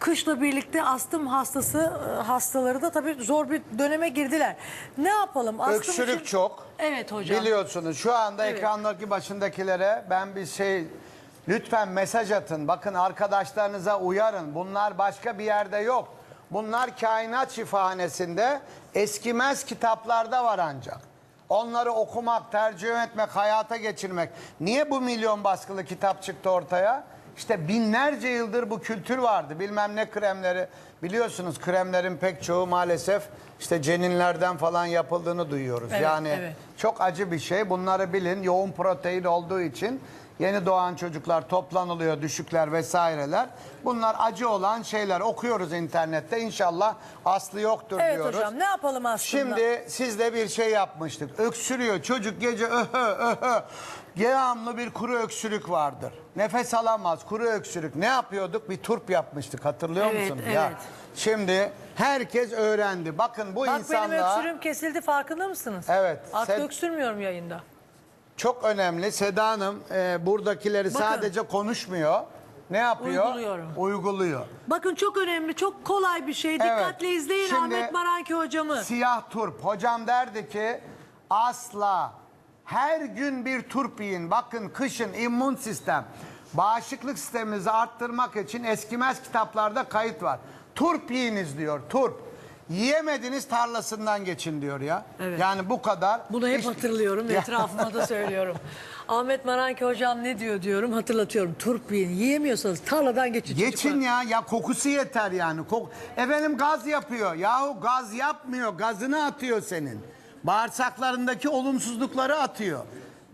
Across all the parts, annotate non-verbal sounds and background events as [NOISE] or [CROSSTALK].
kışla birlikte astım hastası e, hastaları da tabii zor bir döneme girdiler. Ne yapalım? Astım Öksürük için- çok. Evet hocam. Biliyorsunuz şu anda Evet. ekrandaki başındakilere ben bir şey lütfen mesaj atın. Bakın arkadaşlarınıza uyarın. Bunlar başka bir yerde yok. Bunlar kainat şifahanesinde eskimez kitaplarda var ancak. Onları okumak, tercüme etmek, hayata geçirmek. Niye bu milyon baskılı kitap çıktı ortaya? İşte binlerce yıldır bu kültür vardı. Bilmem ne kremleri. Biliyorsunuz kremlerin pek çoğu maalesef işte ceninlerden falan yapıldığını duyuyoruz. Evet, yani evet. çok acı bir şey. Bunları bilin. Yoğun protein olduğu için yeni doğan çocuklar toplanılıyor, düşükler vesaireler. Bunlar acı olan şeyler. Okuyoruz internette. İnşallah aslı yoktur Evet diyoruz. hocam ne yapalım aslında? Şimdi sizle bir şey yapmıştık. Öksürüyor çocuk gece öhö öhö. Devamlı bir kuru öksürük vardır. Nefes alamaz kuru öksürük. Ne yapıyorduk? Bir turp yapmıştık hatırlıyor Evet, musunuz? Ya, evet. şimdi herkes öğrendi. Bakın bu Bak benim insanlığa öksürüğüm kesildi farkında mısınız? Evet, Artık sen- öksürmüyorum yayında. Çok önemli. Seda Hanım e, buradakileri Bakın. sadece konuşmuyor. Ne yapıyor? Uyguluyorum. Uyguluyor. Bakın çok önemli, çok kolay bir şey. Dikkatle izleyin Şimdi- Ahmet Maranki hocamı. Siyah turp. Hocam derdi ki asla her gün bir turp yiyin. Bakın kışın immün sistem, bağışıklık sisteminizi arttırmak için eskimez kitaplarda kayıt var. Turp yiyiniz diyor. Turp. Yiyemediniz tarlasından geçin diyor ya. Evet. Yani bu kadar. Bunu hep hatırlıyorum, etrafıma da söylüyorum. [LAUGHS] Ahmet Maranki hocam ne diyor diyorum, hatırlatıyorum. Turp yiyin, yiyemiyorsanız tarladan geçin Geçin çocuklar. ya ya kokusu yeter yani. Kok Efendim gaz yapıyor. Yahu gaz yapmıyor. Gazını atıyor senin. Bağırsaklarındaki olumsuzlukları atıyor.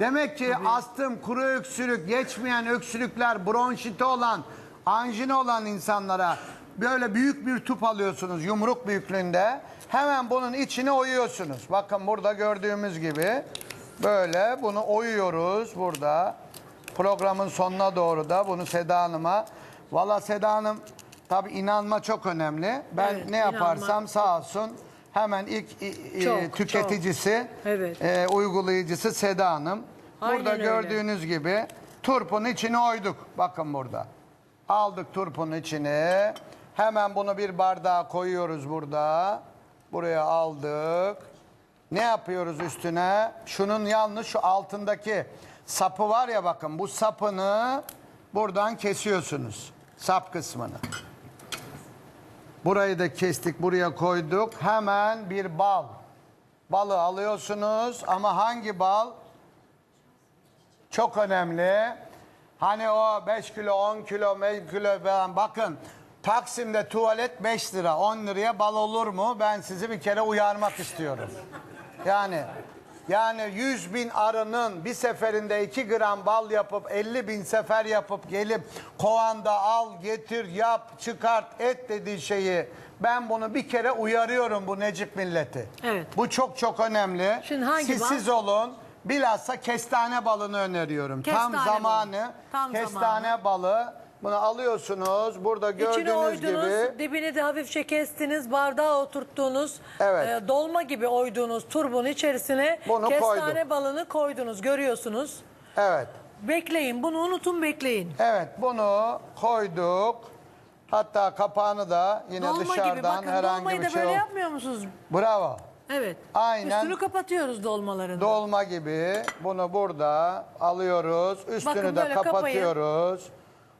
Demek ki astım, kuru öksürük, geçmeyen öksürükler, bronşiti olan, anjina olan insanlara böyle büyük bir tüp alıyorsunuz yumruk büyüklüğünde. Hemen bunun içine oyuyorsunuz. Bakın burada gördüğümüz gibi böyle bunu oyuyoruz burada. Programın sonuna doğru da bunu Seda Hanım'a. Valla Seda Hanım tabi inanma çok önemli. Ben Evet, ne yaparsam inanma. sağ olsun hemen ilk i- i- Çok, tüketicisi, Evet. e, uygulayıcısı Seda Hanım. Aynen burada öyle. gördüğünüz gibi turpun içine oyduk. Bakın burada. Aldık turpun içine. Hemen bunu bir bardağa koyuyoruz burada. Buraya aldık. Ne yapıyoruz üstüne? Şunun yalnız şu altındaki sapı var ya bakın bu sapını buradan kesiyorsunuz. Sap kısmını. Burayı da kestik, buraya koyduk. Hemen bir bal. Balı alıyorsunuz ama hangi bal? Çok önemli. Hani o 5 kilo, 10 kilo, 5 kilo falan bakın. Taksim'de tuvalet 5 lira, 10 liraya bal olur mu? Ben sizi bir kere uyarmak istiyorum. Yani yani 100 bin arının bir seferinde 2 gram bal yapıp 50 bin sefer yapıp gelip kovanda al getir yap çıkart et dediği şeyi ben bunu bir kere uyarıyorum bu Necip milleti. Evet. Bu çok çok önemli. Şimdi hangi siz, bal? olun. Bilhassa kestane balını öneriyorum. Tam Kestane zamanı. balı. Tam kestane balı. Bunu alıyorsunuz. Burada İçine gördüğünüz oydunuz, gibi. dibini de hafifçe kestiniz, bardağa oturttuğunuz, Evet. e, dolma gibi oyduğunuz turbun içerisine Bunu kestane koydum. balını koydunuz, görüyorsunuz. Evet. Bekleyin, bunu unutun bekleyin. Evet bunu koyduk. Hatta kapağını da yine dolma gibi dışarıdan bakın herhangi dolmayı bir da şey böyle ol- yapmıyor musunuz? Bravo. Evet. Aynen. Üstünü kapatıyoruz dolmaların. Dolma gibi bunu burada alıyoruz. Üstünü Bakın de böyle kapatıyoruz.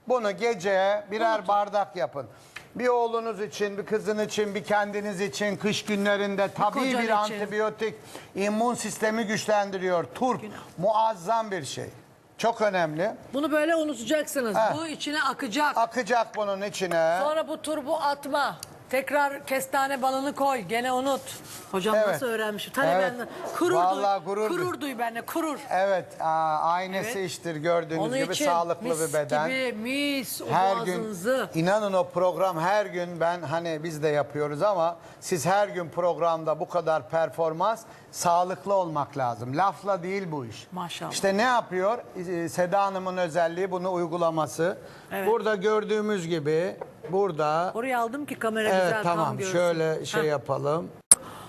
Bunu gece birer bardak yapın. Bir oğlunuz için, bir kızın için, bir kendiniz için kış günlerinde tabii kocan bir için. antibiyotik immün sistemi güçlendiriyor. Turp muazzam bir şey. Çok önemli. Bunu böyle unutacaksınız. Bu içine akacak. Akacak bunun içine. Sonra bu turbu atma. Tekrar kestane balını koy. Gene unut. Hocam Evet. nasıl öğrenmiş? Tabii Evet. benden. Kurur Vallahi duy. gurur duy. Kurur duy benimle. Kurur. Evet, aa, aynesi Evet. iştir gördüğünüz Onun gibi için sağlıklı mis bir beden. gibi mis o her gün boğazınızı. inanın o program her gün ben hani biz de yapıyoruz ama siz her gün programda bu kadar performans sağlıklı olmak lazım. Lafla değil bu iş. Maşallah. İşte ne yapıyor? Ee, Seda Hanım'ın özelliği bunu uygulaması. Evet. Burada gördüğümüz gibi burada Oraya aldım ki kamera evet güzel tam tamam görsün. şöyle şey Heh. yapalım.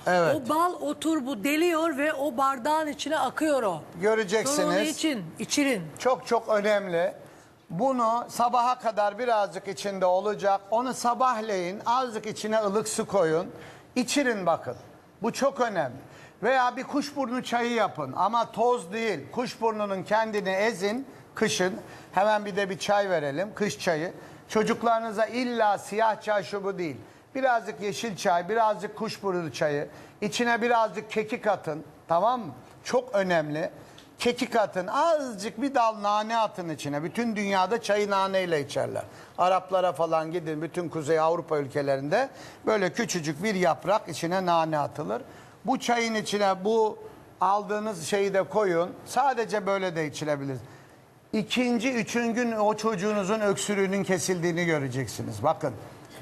Evet. O bal o turbu deliyor ve o bardağın içine akıyor o. Sonra onu Göreceksiniz. için, içirin. Çok çok önemli. Bunu sabaha kadar birazcık içinde olacak. Onu sabahleyin azıcık içine ılık su koyun. İçirin bakın. Bu çok önemli. Veya bir kuşburnu çayı yapın ama toz değil. Kuşburnunun kendini ezin kışın. Hemen bir de bir çay verelim. Kış çayı. Çocuklarınıza illa siyah çay şu bu değil. Birazcık yeşil çay, birazcık kuşburnu çayı. İçine birazcık kekik atın. Tamam mı? Çok önemli. Kekik atın, azıcık bir dal nane atın içine. Bütün dünyada çayı naneyle içerler. Araplara falan gidin, bütün Kuzey Avrupa ülkelerinde böyle küçücük bir yaprak içine nane atılır. Bu çayın içine bu aldığınız şeyi de koyun. Sadece böyle de içilebilir. İkinci, üçüncü gün o çocuğunuzun öksürüğünün kesildiğini göreceksiniz. Bakın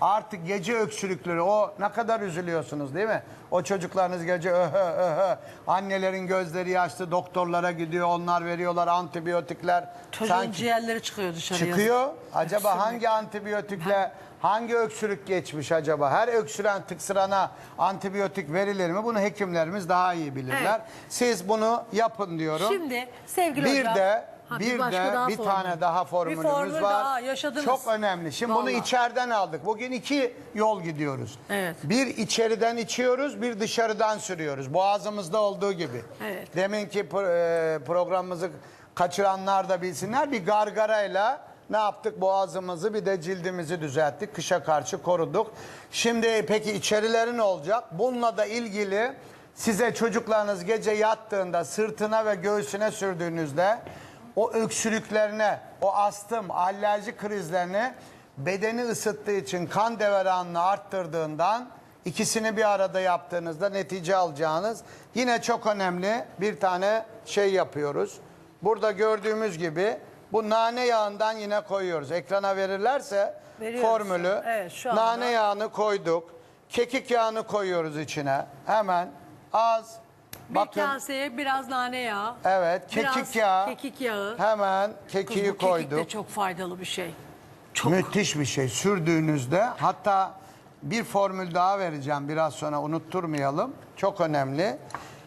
artık gece öksürükleri o ne kadar üzülüyorsunuz değil mi? O çocuklarınız gece öhö öhö annelerin gözleri yaşlı doktorlara gidiyor onlar veriyorlar antibiyotikler. Çocuğun Sanki ciğerleri çıkıyor dışarıya. çıkıyor. Acaba Öksürmek. hangi antibiyotikle hangi öksürük geçmiş acaba? Her öksüren tıksırana antibiyotik verilir mi? Bunu hekimlerimiz daha iyi bilirler. Evet. Siz bunu yapın diyorum. Şimdi sevgili bir hocam. de Ha, bir başka de daha bir formül. tane daha formülümüz Bir formül var. daha yaşadınız. Çok önemli. Şimdi bunu Vallahi. içeriden aldık. Bugün iki yol gidiyoruz. Evet. Bir içeriden içiyoruz, bir dışarıdan sürüyoruz. Boğazımızda olduğu gibi. Evet. Deminki e, programımızı kaçıranlar da bilsinler. Bir gargarayla ne yaptık? Boğazımızı bir de cildimizi düzelttik. Kışa karşı koruduk. Şimdi peki içerileri ne olacak? Bununla da ilgili size çocuklarınız gece yattığında sırtına ve göğsüne sürdüğünüzde o öksürüklerine, o astım, alerji krizlerine bedeni ısıttığı için kan devranını arttırdığından ikisini bir arada yaptığınızda netice alacağınız yine çok önemli bir tane şey yapıyoruz. Burada gördüğümüz gibi bu nane yağından yine koyuyoruz. Ekrana verirlerse Veriyoruz. formülü Evet, şu anda. nane yağını koyduk. Kekik yağını koyuyoruz içine. Hemen az Bir bakın kaseye biraz nane yağı. evet biraz kekik yağı. Kekik yağı. Hemen Kız, kekiği bu kekik koyduk. de çok faydalı bir şey. Çok. Müthiş bir şey sürdüğünüzde hatta bir formül daha vereceğim biraz sonra unutturmayalım. Çok önemli.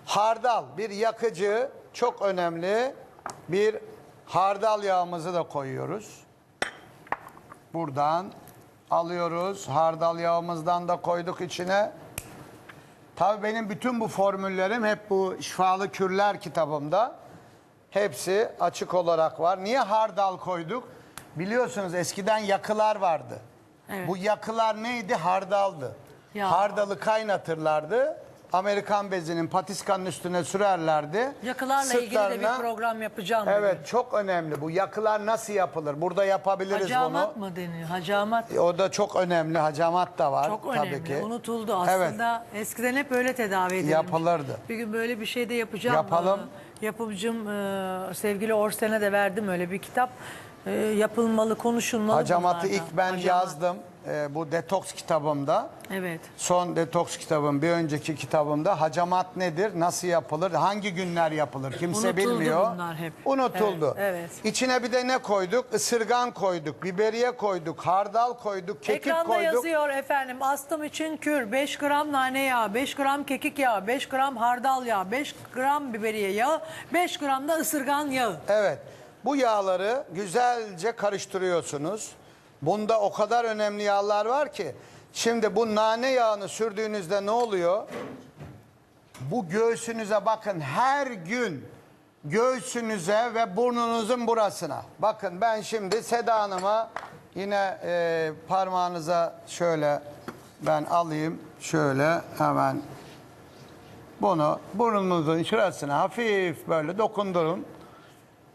Hardal bir yakıcı çok önemli bir hardal yağımızı da koyuyoruz. Buradan alıyoruz. Hardal yağımızdan da koyduk içine. Tabii benim bütün bu formüllerim hep bu Şifalı Kürler kitabımda. Hepsi açık olarak var. Niye hardal koyduk? Biliyorsunuz eskiden yakılar vardı. Evet. Bu yakılar neydi? Hardaldı. Ya. Hardalı kaynatırlardı. Amerikan bezinin patiskanın üstüne sürerlerdi. Yakılarla ilgili de bir program yapacağım. Evet çok önemli bu. Yakılar nasıl yapılır? Burada yapabiliriz Hacamat bunu. mı deniyor? Hacamat. O da çok önemli. Hacamat da var Çok tabii önemli. ki. Unutuldu aslında. Eskiden hep öyle tedavi edilmiş. Yapılırdı. Bir gün böyle bir şey de yapacağım. Yapalım. Ee, Yapımcım e, sevgili Orsen'e de verdim öyle bir kitap. Ee, Yapılmalı, konuşulmalı Hacamatı bunlar da. ilk ben Hacamat. yazdım. Ee, bu detoks kitabımda. Evet. Son detoks kitabım, bir önceki kitabımda hacamat nedir, nasıl yapılır, hangi günler yapılır kimse Unutuldu bilmiyor. bunlar hep. Unutuldu. Evet, evet. İçine bir de ne koyduk? Isırgan koyduk, biberiye koyduk, hardal koyduk, kekik Ekranda koyduk. yazıyor efendim astım için kür 5 gram nane yağı, 5 gram kekik yağı, 5 gram hardal yağı, 5 gram biberiye yağı, 5 gram da ısırgan yağı. Evet. Bu yağları güzelce karıştırıyorsunuz. Bunda o kadar önemli yağlar var ki. Şimdi bu nane yağını sürdüğünüzde ne oluyor? Bu göğsünüze bakın her gün göğsünüze ve burnunuzun burasına. Bakın ben şimdi Seda Hanım'a yine e, parmağınıza şöyle ben alayım. Şöyle hemen bunu burnunuzun şurasına hafif böyle dokundurun.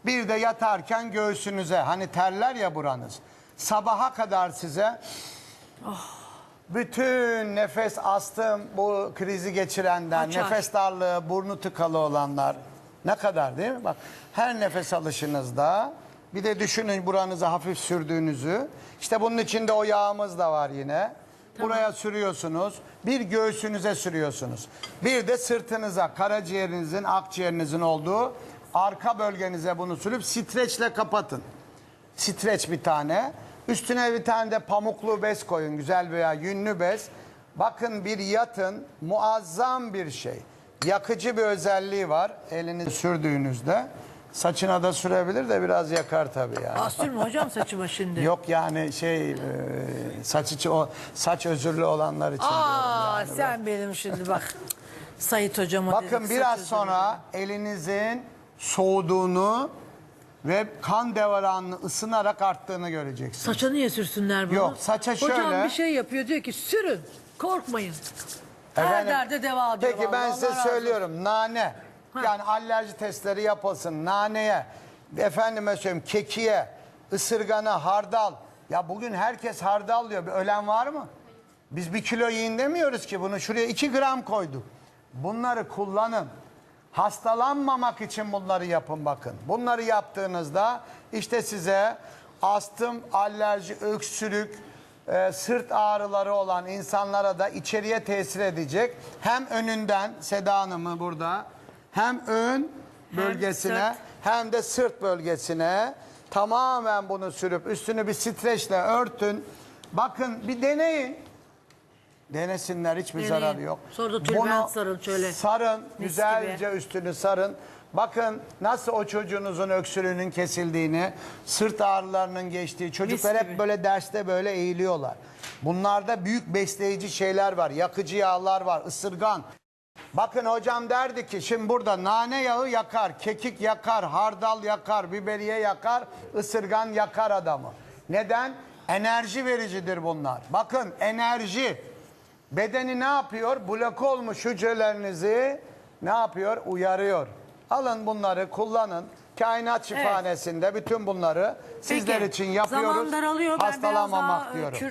Bir de yatarken göğsünüze hani terler ya buranız. Sabaha kadar size bütün nefes astım bu krizi geçirenden, Açar. nefes darlığı, burnu tıkalı olanlar ne kadar değil mi? Bak her nefes alışınızda bir de düşünün buranıza hafif sürdüğünüzü. İşte bunun içinde o yağımız da var yine. Buraya sürüyorsunuz. Bir göğsünüze sürüyorsunuz. Bir de sırtınıza, karaciğerinizin, akciğerinizin olduğu arka bölgenize bunu sürüp streçle kapatın. Streç bir tane. Üstüne bir tane de pamuklu bez koyun. Güzel veya yünlü bez. Bakın bir yatın muazzam bir şey. Yakıcı bir özelliği var elini sürdüğünüzde. Saçına da sürebilir de biraz yakar tabii yani. Aa, sürme hocam saçıma şimdi. Yok yani şey e, saç içi o saç özürlü olanlar için diyorum Aa yani. sen benim şimdi bak. Sayit hocama Bakın dedik, biraz sonra elinizin soğuduğunu ve kan devranını ısınarak arttığını göreceksiniz. Saça niye sürsünler bunu? Yok, saça Hocam şöyle- bir şey yapıyor diyor ki sürün korkmayın. Her Efendim, derde deva diyor. Peki ben vallahi, size Allah razı söylüyorum nane. Yani alerji testleri yapılsın naneye. Efendime söyleyeyim kekiye, ısırgana, hardal. Ya bugün herkes hardal diyor. Bir ölen var mı? Biz bir kilo yiyin demiyoruz ki bunu. Şuraya iki gram koyduk. Bunları kullanın. Hastalanmamak için bunları yapın bakın. Bunları yaptığınızda işte size astım, alerji, öksürük, e, sırt ağrıları olan insanlara da içeriye tesir edecek. Hem önünden Seda Hanım'ı burada hem ön bölgesine sırt. hem de sırt bölgesine tamamen bunu sürüp üstünü bir streçle örtün. Bakın bir deneyin. Denesinler hiçbir Deneyin. zararı yok. Sonra da tülbent sarın şöyle. Sarın Mis güzelce üstünü sarın. Bakın nasıl o çocuğunuzun öksürüğünün kesildiğini, sırt ağrılarının geçtiği. Çocuklar gibi. hep böyle derste böyle eğiliyorlar. Bunlarda büyük besleyici şeyler var. Yakıcı yağlar var, ısırgan. Bakın hocam derdi ki şimdi burada nane yağı yakar, kekik yakar, hardal yakar, biberiye yakar, ısırgan yakar adamı. Neden? Enerji vericidir bunlar. Bakın enerji. Bedeni ne yapıyor? Blok olmuş hücrelerinizi ne yapıyor? Uyarıyor. Alın bunları kullanın. Kainat şifahanesinde bütün bunları sizler için yapıyoruz. Zaman daralıyor. Ben biraz Hastalanmamak e, diyorum.